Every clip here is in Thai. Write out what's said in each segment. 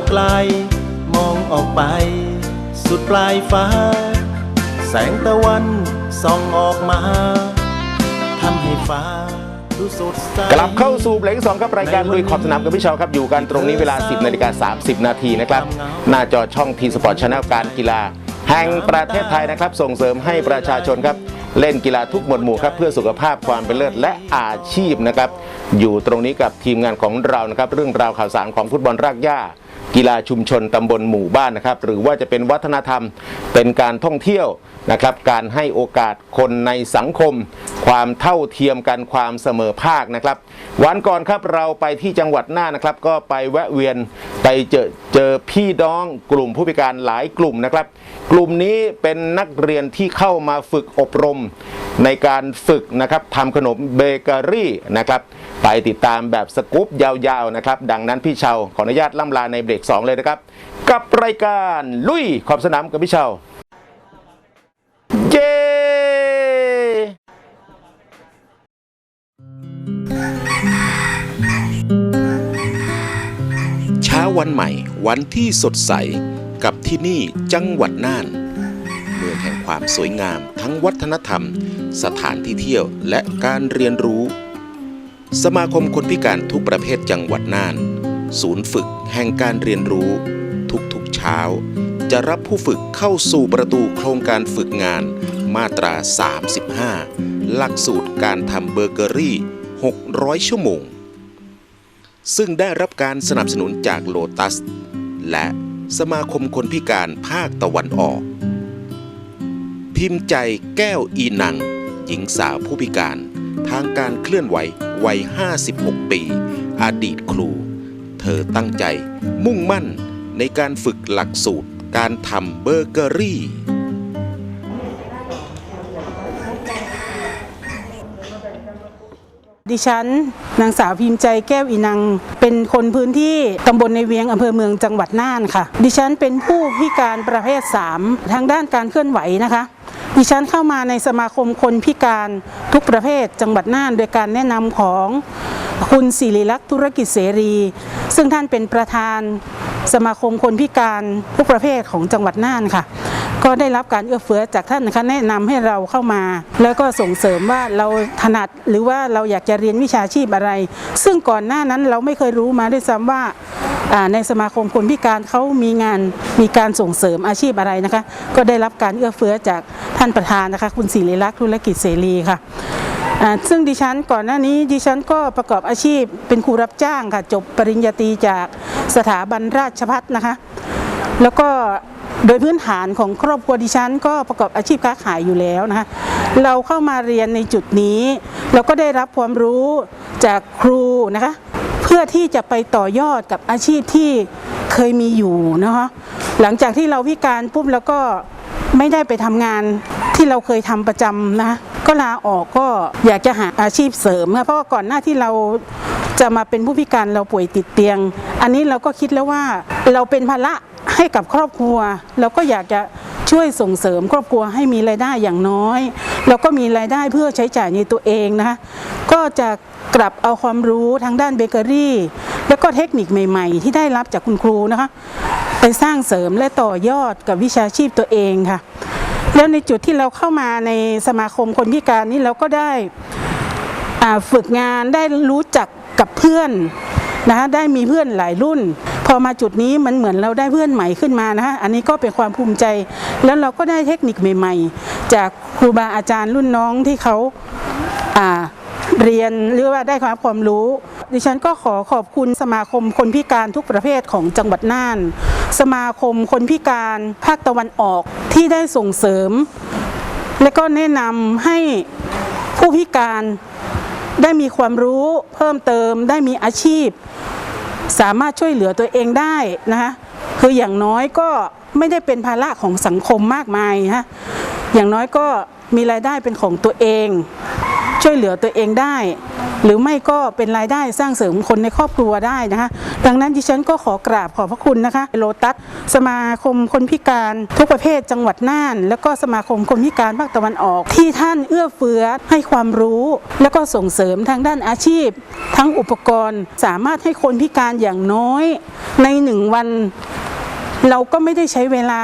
ที่ยาวไกล มองออกไป สุดปลายฟ้า แสงตะวันส่องออกมาทำให้ฟ้าดูสดใส กลับเข้าสู่เบรกที่สองครับรายการลุยขอบสนามกับพี่เชาครับอยู่กันตรงนี้เวลา 10นาฬิกา30 นาทีนะครับ หน้าจอช่องทีสปอร์ตชาแนลการกีฬา แห่งประเทศไทยนะครับ ส่งเสริมให้ประชาชนครับ เล่นกีฬาทุกหมวดหมู่ครับ เพื่อสุขภาพความเป็นเลิศและอาชีพนะครับ อยู่ตรงนี้กับทีมงานของเรานะครับ เรื่องราวข่าวสารของฟุตบอลรากหญ้า กีฬาชุมชนตำบลหมู่บ้านนะครับ หรือว่าจะเป็นวัฒนธรรมเป็นการท่องเที่ยวนะครับ การให้โอกาสคนในสังคม ความเท่าเทียมกันความเสมอภาคนะครับ วันก่อนครับเราไปที่จังหวัดน่านนะครับ ก็ไปแวะเวียนไปเจอเจอพี่น้องกลุ่มผู้พิการหลายกลุ่มนะครับ กลุ่มนี้เป็นนักเรียนที่เข้ามาฝึกอบรม ในการฝึกนะครับทำขนมเบเกอรี่นะครับไปติดตามแบบสกู๊ปยาวๆนะครับดังนั้นพี่เชาขออนุญาตล่ำลาในเบรก2 เลยนะครับ กับรายการลุยขอบสนามกับพี่เชาเย้เช้าวันใหม่วันที่สดใสกับที่นี่จังหวัดน่าน ความสวยงาม ทั้งวัฒนธรรม สถานที่เที่ยวและการเรียนรู้ สมาคมคนพิการทุกประเภทจังหวัดน่าน ศูนย์ฝึกแห่งการเรียนรู้ ทุกๆเช้า จะรับผู้ฝึกเข้าสู่ประตูโครงการฝึกงาน มาตรา 35 หลักสูตรการทำเบเกอรี่ 600 ชั่วโมง ซึ่งได้รับการสนับสนุนจากโลตัส และสมาคมคนพิการภาคตะวันออก พิมพ์ใจแก้วอีนัง หญิงสาวผู้พิการ ทางการเคลื่อนไหววัย 56 ปี อดีตครู เธอตั้งใจมุ่งมั่นในการฝึกหลักสูตรการทำเบเกอรี่ ดิฉัน นางสาวพิมพ์ใจแก้วอีนัง เป็นคนพื้นที่ตำบลในเวียงอำเภอเมืองจังหวัดน่านค่ะ ดิฉันเป็นผู้พิการประเภท 3 ทางด้านการเคลื่อนไหวนะคะ ดิฉันเข้ามาในสมาคมคนพิการทุกประเภทจังหวัดน่าน โดยการแนะนำของคุณศิริลักษ์ธุรกิจเสรี ซึ่งท่านเป็นประธานสมาคมคนพิการทุกประเภทของจังหวัดน่านค่ะ ก็ได้รับการเอื้อเฟื้อจากท่านนะคะแนะนำให้เราเข้ามา แล้วก็ส่งเสริมว่าเราถนัดหรือว่าเราอยากจะเรียนวิชาชีพอะไร ซึ่งก่อนหน้านั้นเราไม่เคยรู้มาด้วยซ้ำว่า ในสมาคมคนพิการเขามีงานมีการส่งเสริมอาชีพอะไรนะคะ ก็ได้รับการเอื้อเฟื้อจากท่านประธานนะคะ คุณศิริลักษณ์ธุรกิจเสรีค่ะซึ่งดิฉันก่อนหน้านี้ดิฉันก็ประกอบอาชีพเป็นครูรับจ้างค่ะจบปริญญาตรีจากสถาบันราชพัฒนะคะ แล้วก็โดยพื้นฐานของครอบครัวดิฉัน ก็ประกอบอาชีพค้าขายอยู่แล้วนะคะเราเข้ามาเรียนในจุดนี้ เราก็ได้รับความรู้จากครูนะคะ พื่อที่จะไปต่อยอดกับอาชีพที่เคยมีอยู่นะคะหลังจากที่เราพิการปุ๊บแล้วก็ไม่ได้ไปทำงานที่เราเคยทำประจำนะคะก็ลาออกก็อยากจะหาอาชีพเสริมค่ะเพราะว่าก่อนหน้าที่เราจะมาเป็นผู้พิการเราป่วยติดเตียง อันนี้เราก็คิดแล้วว่าเราเป็นภาระให้กับครอบครัว เราก็อยากจะ ช่วยส่งเสริมครอบครัวให้มีรายได้อย่างน้อย แล้วก็มีรายได้เพื่อใช้จ่ายในตัวเองนะคะก็จะกลับเอาความรู้ทางด้านเบเกอรี่ แล้วก็เทคนิคใหม่ ๆ ที่ได้รับจากคุณครูนะคะไปสร้างเสริมและต่อยอดกับวิชาชีพตัวเองค่ะ แล้วในจุดที่เราเข้ามาในสมาคมคนพิการนี้เราก็ได้ฝึกงานได้รู้จักกับเพื่อนนะคะได้มีเพื่อนหลายรุ่น อมาจุดนี้มันเหมือนเราได้เพื่อนใหม่ขึ้นมานะคะอันนี้ก็เป็นความภูมิใจ แล้วเราก็ได้เทคนิคใหม่ๆ จากครูบาอาจารย์รุ่นน้องที่เขาาเรียนหรือว่าได้ความความรู้ ดิฉันก็ขอขอบคุณสมาคมคนพิการทุกประเภทของจังหวัดน่าน สมาคมคนพิการภาคตะวันออกที่ได้ส่งเสริม และก็แนะนำให้ผู้พิการได้มีความรู้เพิ่มเติมได้มีอาชีพ สามารถช่วยเหลือตัวเองได้นะคะคืออย่างน้อยก็ไม่ได้เป็นภาระของสังคมมากมายฮะอย่างน้อยก็มีรายได้เป็นของตัวเอง ช่วยเหลือตัวเองได้ หรือไม่ก็เป็นรายได้สร้างเสริมคนในครอบครัวได้นะคะ ดังนั้นดิฉันก็ขอกราบขอบพระคุณนะคะโลตัสสมาคมคนพิการทุกประเภทจังหวัดน่าน แล้วก็สมาคมคนพิการภาคตะวันออก ที่ท่านเอื้อเฟื้อให้ความรู้ แล้วก็ส่งเสริมทางด้านอาชีพ ทั้งอุปกรณ์สามารถให้คนพิการอย่างน้อย ในหนึ่งวัน เราก็ไม่ได้ใช้เวลา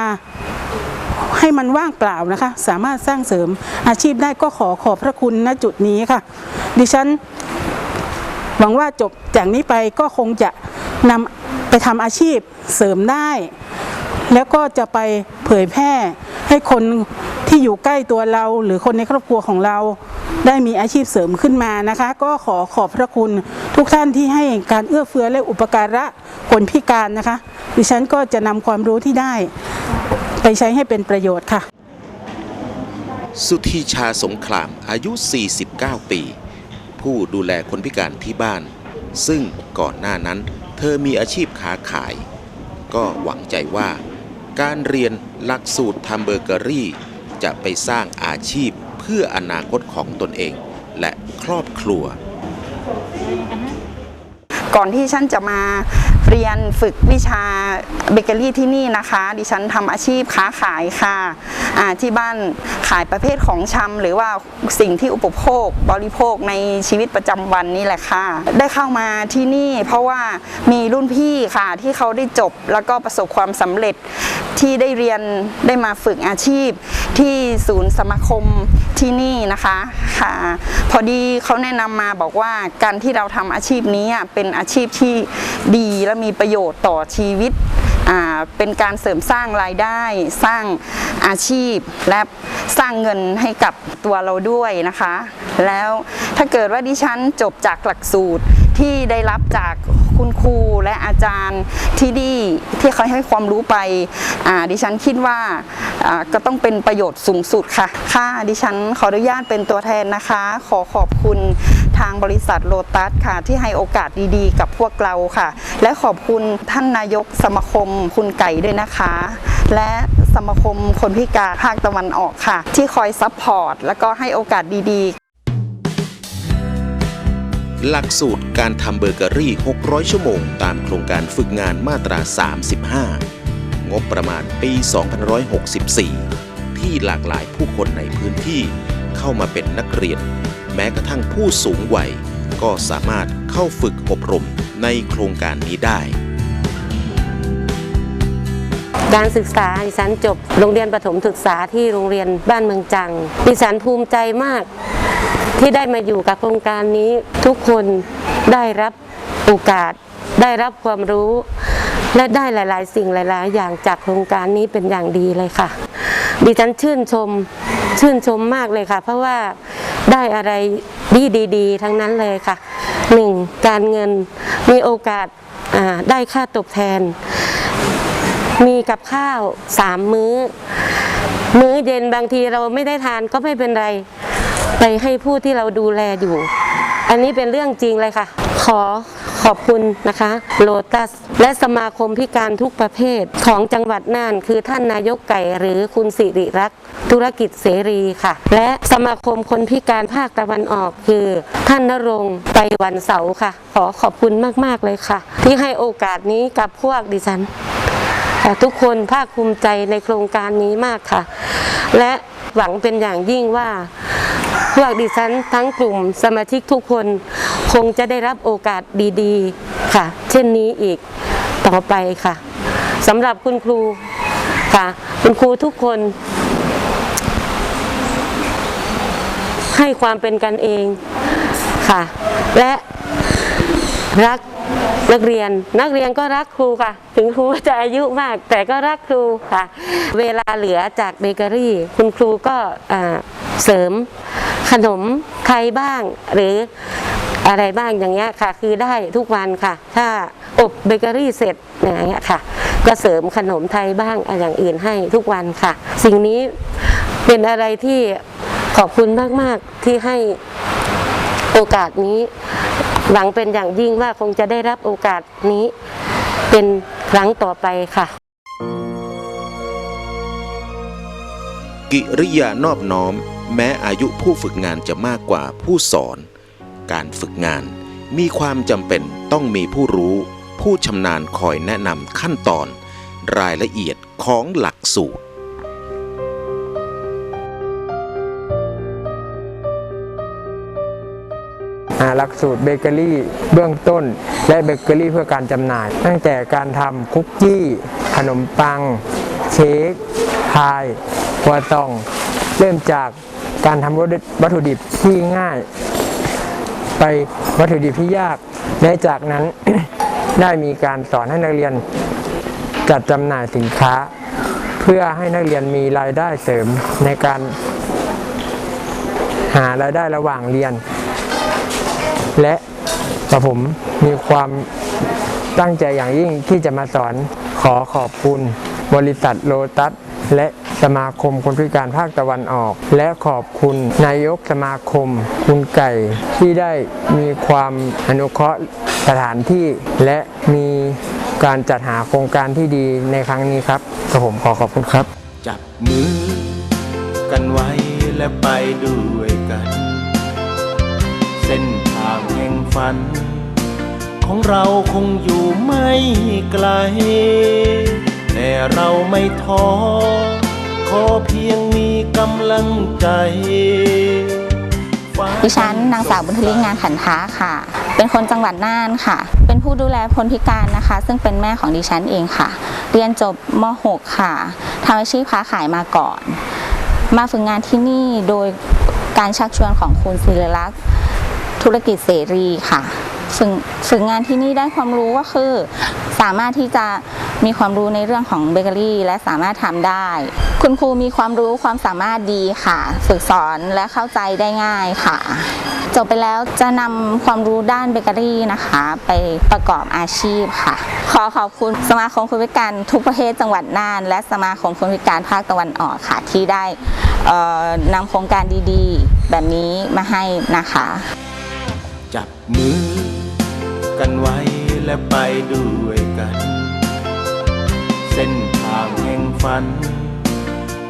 ให้มันว่างเปล่านะคะ สามารถสร้างเสริมอาชีพได้ก็ขอขอบพระคุณณจุดนี้ค่ะ ดิฉัน หวังว่าจบจากนี้ไปก็คงจะนำไปทำอาชีพเสริมได้ แล้วก็จะไปเผยแพร่ให้คนที่อยู่ใกล้ตัวเรา หรือคนในครอบครัวของเราได้มีอาชีพเสริมขึ้นมานะคะ ก็ขอขอบพระคุณทุกท่านที่ให้การเอื้อเฟื้อและอุปการะคนพิการนะคะ ดิฉันก็จะนำความรู้ที่ได้ ไปใช้ให้เป็นประโยชน์ค่ะ สุธีชาสงครามอายุ 49 ปี ผู้ดูแลคนพิการที่บ้าน ซึ่งก่อนหน้านั้น เธอมีอาชีพค้าขาย ก็หวังใจว่า การเรียนหลักสูตรทำเบเกอรี่ จะไปสร้างอาชีพเพื่ออนาคตของตนเอง และครอบครัว ก่อนที่ฉันจะมา เรียนฝึกวิชาเบเกอรี่ที่นี่นะคะ ดิฉันทำอาชีพค้าขายค่ะที่บ้านขายประเภทของชำหรือว่าสิ่งที่อุปโภคบริโภคในชีวิตประจำวันนี่แหละค่ะ ได้เข้ามาที่นี่เพราะว่ามีรุ่นพี่ค่ะที่เขาได้จบแล้วก็ประสบความสำเร็จที่ได้เรียนได้มาฝึกอาชีพที่ศูนย์สมาคมที่นี่นะคะค่ะ พอดีเขาแนะนำมาบอกว่าการที่เราทำอาชีพนี้เป็นอาชีพที่ดีและมีประโยชน์ต่อชีวิต เป็นการเสริมสร้างรายได้สร้างอาชีพ และสร้างเงินให้กับตัวเราด้วยนะคะ แล้วถ้าเกิดว่าดิฉันจบจากหลักสูตรที่ได้รับจาก คุณครูและอาจารย์ที่ดีที่เขาให้ความรู้ไปดิฉันคิดว่าอ่าก็ต้องเป็นประโยชน์สูงสุดค่ะค่ะดิฉันขออนุญาตเป็นตัวแทนนะคะ ขอขอบคุณทางบริษัทโลตัสค่ะ ที่ให้โอกาสดีๆ กับพวกเราค่ะ และขอบคุณท่านนายกสมาคมคุณไก่ด้วยนะคะ และสมาคมคนพิการภาคตะวันออกค่ะ ที่คอยซัพพอร์ตแล้วก็ให้โอกาสดีๆ หลักสูตรการทำเบเกอรี่ 600 ชั่วโมง ตามโครงการฝึกงานมาตรา 35 งบประมาณปี 2564 ที่หลากหลายผู้คนในพื้นที่เข้ามาเป็นนักเรียน แม้กระทั่งผู้สูงวัย ก็สามารถเข้าฝึกอบรมในโครงการนี้ได้การศึกษาดิฉันจบโรงเรียนประถมศึกษาที่โรงเรียนบ้านเมืองจังดิฉันภูมิใจมาก ที่ได้มาอยู่กับโครงการนี้ ทุกคนได้รับโอกาส ได้รับความรู้ และได้หลาย ๆ สิ่งหลาย ๆ อย่างจากโครงการนี้เป็นอย่างดีเลยค่ะ ดิฉันชื่นชมชื่นชมมากเลยค่ะ เพราะว่าได้อะไรดีดี ๆ ทั้งนั้นเลยค่ะหนึ่งการเงินมีโอกาสได้ค่าตอบแทน มีกับข้าวสามมื้อ มื้อเย็นบางทีเราไม่ได้ทานก็ไม่เป็นไร ไปให้ผู้ที่เราดูแลอยู่ อันนี้เป็นเรื่องจริงเลยค่ะ ขอขอบคุณนะคะโลตัส และสมาคมพิการทุกประเภทของจังหวัดน่าน คือท่านนายกไก่หรือคุณสิริรักษ์ธุรกิจเสรีค่ะ และสมาคมคนพิการภาคตะวันออกคือ ท่านนรงไปวันเสาร์ค่ะ ขอขอบคุณมากๆเลยค่ะ ที่ให้โอกาสนี้กับพวกดิฉันค่ทุกคนภาคภูมิใจในโครงการนี้มากค่ะ และหวังเป็นอย่างยิ่งว่า พวกดิฉันทั้งกลุ่มสมาชิกทุกคนคงจะได้รับโอกาสดีๆค่ะ เช่นนี้อีกต่อไปค่ะสำหรับคุณครูค่ะ คุณครูทุกคน ให้ความเป็นกันเองค่ะ และรักนักเรียนนักเรียนก็รักครูค่ะ ถึงครูจะอายุมาก แต่ก็รักครูค่ะ เวลาเหลือจากเบเกอรี่ คุณครูก็เสริม ขนมไทยบ้างหรืออะไรบ้างอย่างเงี้ยค่ะ คือได้ทุกวันค่ะ ถ้าอบเบเกอรี่เสร็จอย่างเงี้ยค่ะ ก็เสริมขนมไทยบ้างอะไรอย่างอื่นให้ทุกวันค่ะ สิ่งนี้เป็นอะไรที่ขอบคุณมาก ๆ ที่ให้โอกาสนี้ หวังเป็นอย่างยิ่งว่าคงจะได้รับโอกาสนี้เป็นครั้งต่อไปค่ะ กิริยานอบน้อม แม้อายุผู้ฝึกงานจะมากกว่าผู้สอน การฝึกงานมีความจำเป็นต้องมีผู้รู้ ผู้ชำนาญคอยแนะนำขั้นตอน รายละเอียดของหลักสูตร หลักสูตรเบเกอรี่เบื้องต้น และเบเกอรี่เพื่อการจำหน่าย ตั้งแต่การทำคุกกี้ ขนมปัง เค้กพายหัวตอง เริ่มจาก การทำวัตถุดิบที่ง่าย ไปวัตถุดิบที่ยาก และจากนั้นได้มีการสอนให้นักเรียนจัดจำหน่ายสินค้า เพื่อให้นักเรียนมีรายได้เสริมในการหารายได้ระหว่างเรียน และกระผมมีความตั้งใจอย่างยิ่งที่จะมาสอนขอขอบคุณ บริษัทโลตัส และสมาคมคนพิการภาคตะวันออก และขอบคุณนายกสมาคม คุณไก่ที่ได้มีความอนุเคราะห์สถานที่ และมีการจัดหาโครงการที่ดีในครั้งนี้ครับกระผมขอขอบคุณครับ จับมือกันไว้และไปด้วยกัน เส้นทางแห่งฝัน ของเราคงอยู่ไม่ไกล แต่เราไม่ท้อ ลังใจดิฉันนางสาวบุญทลิงงานขันท้าค่ะ เป็นคนจังหวัดน่านค่ะ เป็นผู้ดูแลคนพิการนะคะ ซึ่งเป็นแม่ของดิฉันเองค่ะ เรียนจบม .6 ค่ะทำอาชีพค้าขายมาก่อน มาฝึกงานที่นี่โดยการชักชวนของคุณศิริลักษ์ธุรกิจเสรีค่ะฝึกฝึกงานที่นี่ได้ความรู้ก็คือ สามารถที่จะมีความรู้ในเรื่องของเบเกอรี่ และสามารถทำได้ คุณครูมีความรู้ความสามารถดีค่ะ ฝึกสอนและเข้าใจได้ง่ายค่ะ จบไปแล้วจะนำความรู้ด้านเบเกอรี่นะคะ ไปประกอบอาชีพค่ะ ขอขอบคุณสมาคมคนพิการทุกประเภทจังหวัดน่าน และสมาคมคนพิการภาคตะวันออกค่ะ ที่ได้นำโครงการดีๆ แบบนี้มาให้นะคะ จับมือกันไว้และไปด้วยกัน เส้นทางแห่งฝัน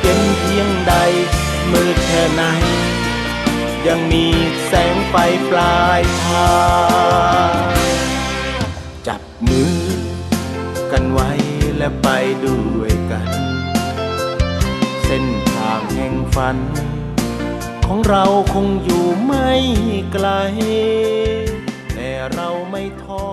เย็นเพียงใด มืดแค่ไหน ยังมีแสงไฟปลายทางจับมือกันไว้และไปด้วยกัน เส้นทางแห่งฝัน ของเราคงอยู่ไม่ไกล แต่เราไม่ท้อ